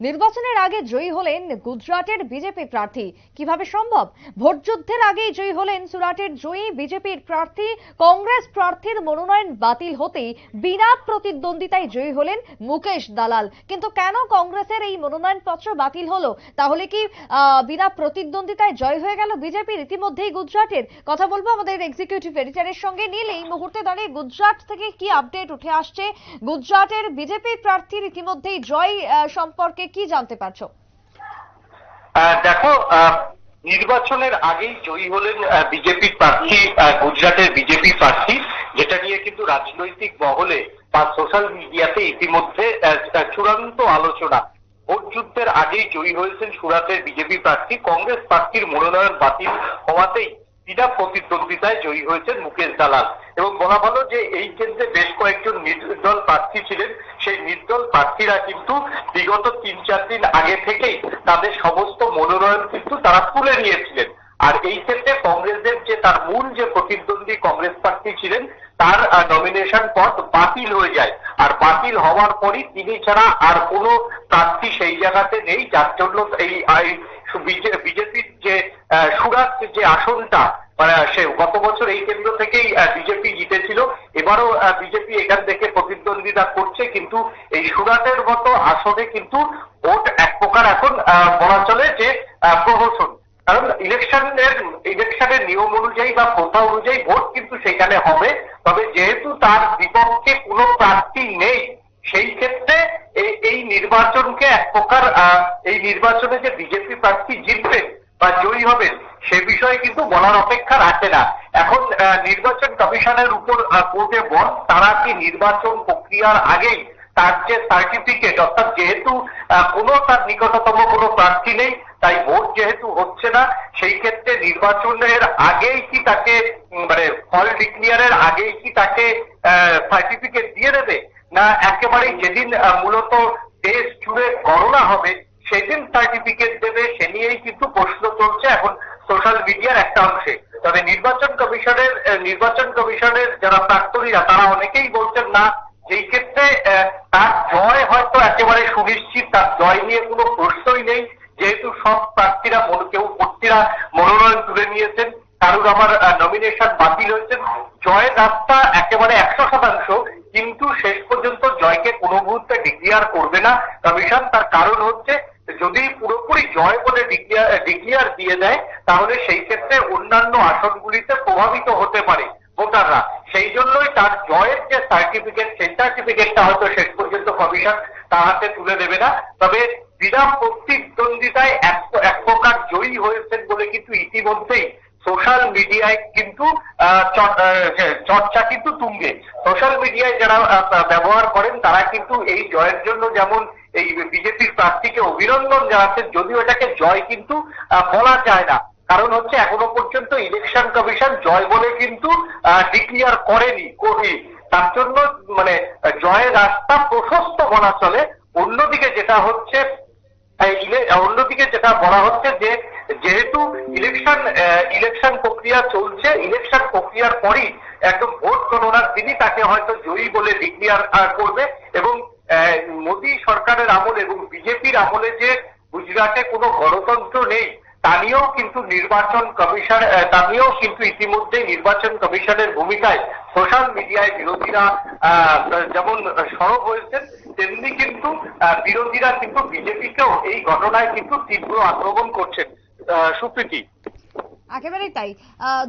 নির্বাচনের আগে জয়ী হলেন গুজরাটের বিজেপি প্রার্থী। কীভাবে সম্ভব? ভোট যুদ্ধের আগেই জয়ী হলেন সুরাটের জয়ী বিজেপির প্রার্থী। কংগ্রেস প্রার্থীর মনোনয়ন বাতিল হতেই বিনা প্রতিদ্বন্দ্বিতায় জয়ী হলেন মুকেশ দালাল। কিন্তু কেন কংগ্রেসের এই মনোনয়ন পত্র বাতিল হলো? তাহলে কি বিনা প্রতিদ্বন্দ্বিতায় জয় হয়ে গেল বিজেপির ইতিমধ্যেই গুজরাটের। কথা বলব আমাদের এক্সিকিউটিভ এডিটরের সঙ্গে নীল। এই মুহূর্তে দাঁড়িয়ে গুজরাট থেকে কি আপডেট উঠে আসছে? গুজরাটের বিজেপি প্রার্থীর ইতিমধ্যেই জয় আহ, সম্পর্কে কি জানতে পারছ? দেখো নির্বাচনের আগেই জয়ী হলেন বিজেপি প্রার্থী গুজরাটের বিজেপি প্রার্থী, যেটা নিয়ে কিন্তু রাজনৈতিক মহলে বা সোশ্যাল মিডিয়াতে ইতিমধ্যে চূড়ান্ত আলোচনা। ভোট যুদ্ধের আগেই জয়ী হয়েছেন সুরাটের বিজেপি প্রার্থী। কংগ্রেস প্রার্থীর মনোনয়ন বাতিল হওয়াতেই বিনা প্রতিদ্বন্দ্বিতায় জয়ী হয়েছেন মুকেশ দালাল। এবং বলা ভালো যে এই কেন্দ্রে বেশ কয়েকজন নির্দল প্রার্থী ছিলেন। সেই নির্দল প্রার্থীরা কিন্তু বিগত তিন, চার দিন আগে থেকেই তাদের সমস্ত মনোনয়ন কিন্তু তারা তুলে নিয়েছিলেন। আর এই ক্ষেত্রে কংগ্রেসের যে তার মূল যে প্রতিদ্বন্দ্বী কংগ্রেস প্রার্থী ছিলেন, তার নমিনেশন পদ বাতিল হয়ে যায়। আর বাতিল হওয়ার পরই তিনি ছাড়া আর কোনো প্রার্থী সেই জায়গাতে নেই। যার জন্য এই বিজেপির যে সুরাট যে আসনটা মানে সে গত বছর এই কেন্দ্র থেকেই বিজেপি জিতেছিল। এবারও বিজেপি এখান থেকে প্রতিদ্বন্দ্বিতা করছে, কিন্তু এই সুরাটের মতো আসনে কিন্তু ভোট এক প্রকার এখন বলা চলে যে প্রহসন। কারণ ইলেকশনের ইলেকশনের নিয়ম অনুযায়ী বা প্রথা অনুযায়ী ভোট কিন্তু সেখানে হবে। তবে যেহেতু তার বিপক্ষে কোনো প্রার্থী নেই, সেই ক্ষেত্রে এই- নির্বাচনকে এক প্রকার এই নির্বাচনে যে বিজেপি প্রার্থী জিতবেন বা জয়ী হবেন সে বিষয়ে কিন্তু বলার অপেক্ষা রাখে না। এখন নির্বাচন কমিশনের উপর কোর্টে বল তারা কি নির্বাচন প্রক্রিয়ার আগেই তার যে সার্টিফিকেট অর্থাৎ যেহেতু কোনো তার নিকটতম কোনো প্রার্থী নেই, তাই ভোট যেহেতু হচ্ছে না, সেই ক্ষেত্রে নির্বাচনের আগেই কি তাকে মানে ফল ডিক্লিয়ারের আগেই কি তাকে সার্টিফিকেট দিয়ে দেবে? না একেবারেই যেদিন মূলত দেশ জুড়ে গণনা হবে, সেদিন সার্টিফিকেট দেবে, সে নিয়েই কিন্তু প্রশ্ন চলছে। এখন সোশ্যাল মিডিয়ার একটা অংশে। তবে নির্বাচন কমিশনের নির্বাচন কমিশনের যারা প্রাক্তনীরা তারা অনেকেই বলছেন না যেই ক্ষেত্রে তার জয় হয়তো একেবারে সুনিশ্চিত, তার জয় নিয়ে কোনো প্রশ্নই নেই। যেহেতু সব প্রার্থীরা কেউ প্রার্থীরা মনোনয়ন তুলে নিয়েছেন, কারুর আমার নমিনেশন বাতিল হয়েছে। জয়ের রাস্তা একেবারে একশো শতাংশ, কিন্তু শেষ পর্যন্ত জয়কে কোনো মুহূর্তে ডিক্লিয়ার করবে না। কমিশন তার কারণ হচ্ছে যদি পুরোপুরি জয় বলে ডিক্লিয়ার দিয়ে দেয় তাহলে সেই ক্ষেত্রে অন্যান্য আসনগুলিতে প্রভাবিত হতে পারে ভোটাররা। সেই জন্যই তার জয়ের যে সার্টিফিকেট সেই সার্টিফিকেটটা হয়তো শেষ পর্যন্ত কমিশন তার হাতে তুলে দেবে না। তবে বিনা প্রতিদ্বন্দ্বিতায় এক এক প্রকার জয়ী হয়েছেন বলে কিন্তু ইতিমধ্যেই সোশ্যাল মিডিয়ায় কিন্তু আহ, চ- আহ, যে চর্চা কিন্তু তুঙ্গে। সোশ্যাল মিডিয়ায় যারা ব্যবহার করেন তারা কিন্তু এই জয়ের জন্য যেমন এই বিজেপির প্রার্থীকে অভিনন্দন জানাচ্ছেন যদিও এটাকে জয় কিন্তু বলা যায় না। কারণ হচ্ছে, এখনও পর্যন্ত ইলেকশন কমিশন জয় বলে কিন্তু ডিক্লিয়ার করেনি করি তার জন্য মানে জয়ের রাস্তা প্রশস্ত বলা চলে। অন্যদিকে যেটা হচ্ছে অন্যদিকে যেটা বলা হচ্ছে যে, যেহেতু ইলেকশন ইলেকশন প্রক্রিয়া চলছে, ইলেকশন প্রক্রিয়ার পরই একদম ভোট গণনার দিনই তাকে হয়তো জয়ী বলে ডিক্লিয়ার করবে এবং মোদী সরকারের আমলে এবং বিজেপির আমলে যে গুজরাটে কোনো গণতন্ত্র নেই, তা নিয়েও কিন্তু নির্বাচন কমিশন তা নিয়েও কিন্তু ইতিমধ্যে নির্বাচন কমিশনের ভূমিকায় সোশ্যাল মিডিয়ায় বিরোধীরা যেমন সরব হয়েছেন, তেমনি কিন্তু বিরোধীরা কিন্তু বিজেপিকেও এই ঘটনায় কিন্তু তীব্র আক্রমণ করছেন। সুপ্রীতি। একেবারেই তাই।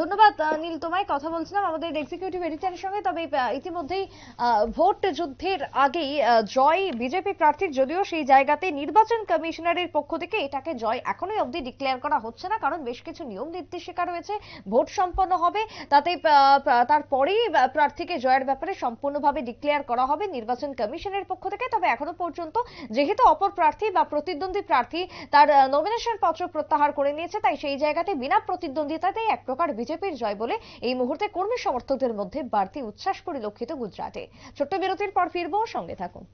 ধন্যবাদ নীল, তোমায় কথা বলছিলাম আমাদের এক্সিকিউটিভ এডিটরের সঙ্গে। তবে ইতিমধ্যেই ভোট যুদ্ধের আগেই জয় বিজেপি প্রার্থীর যদিও সেই জায়গাতে নির্বাচন কমিশনারের পক্ষ থেকে এটাকে জয় এখনোই অবধি ডিক্লেয়ার করা হচ্ছে না, কারণ বেশ কিছু নিয়ম নির্দেশিকা রয়েছে ভোট সম্পন্ন হবে, তাতে তারপরেই প্রার্থীকে জয়ের ব্যাপারে সম্পূর্ণভাবে ডিক্লেয়ার করা হবে নির্বাচন কমিশনের পক্ষ থেকে। তবে এখনও পর্যন্ত যেহেতু অপর প্রার্থী বা প্রতিদ্বন্দ্বী প্রার্থী তার নমিনেশন পত্র প্রত্যাহার করে নিয়েছে, তাই সেই জায়গাতে বিনা প্রতিদ্বন্দ্বিতাতেই এক প্রকার বিজেপির জয় বলে এই মুহূর্তে কর্মী সমর্থকদের মধ্যে বাড়তি উচ্ছ্বাস পরিলক্ষিত গুজরাটে। ছোট্ট বিরতির পর ফিরবো, সঙ্গে থাকুন।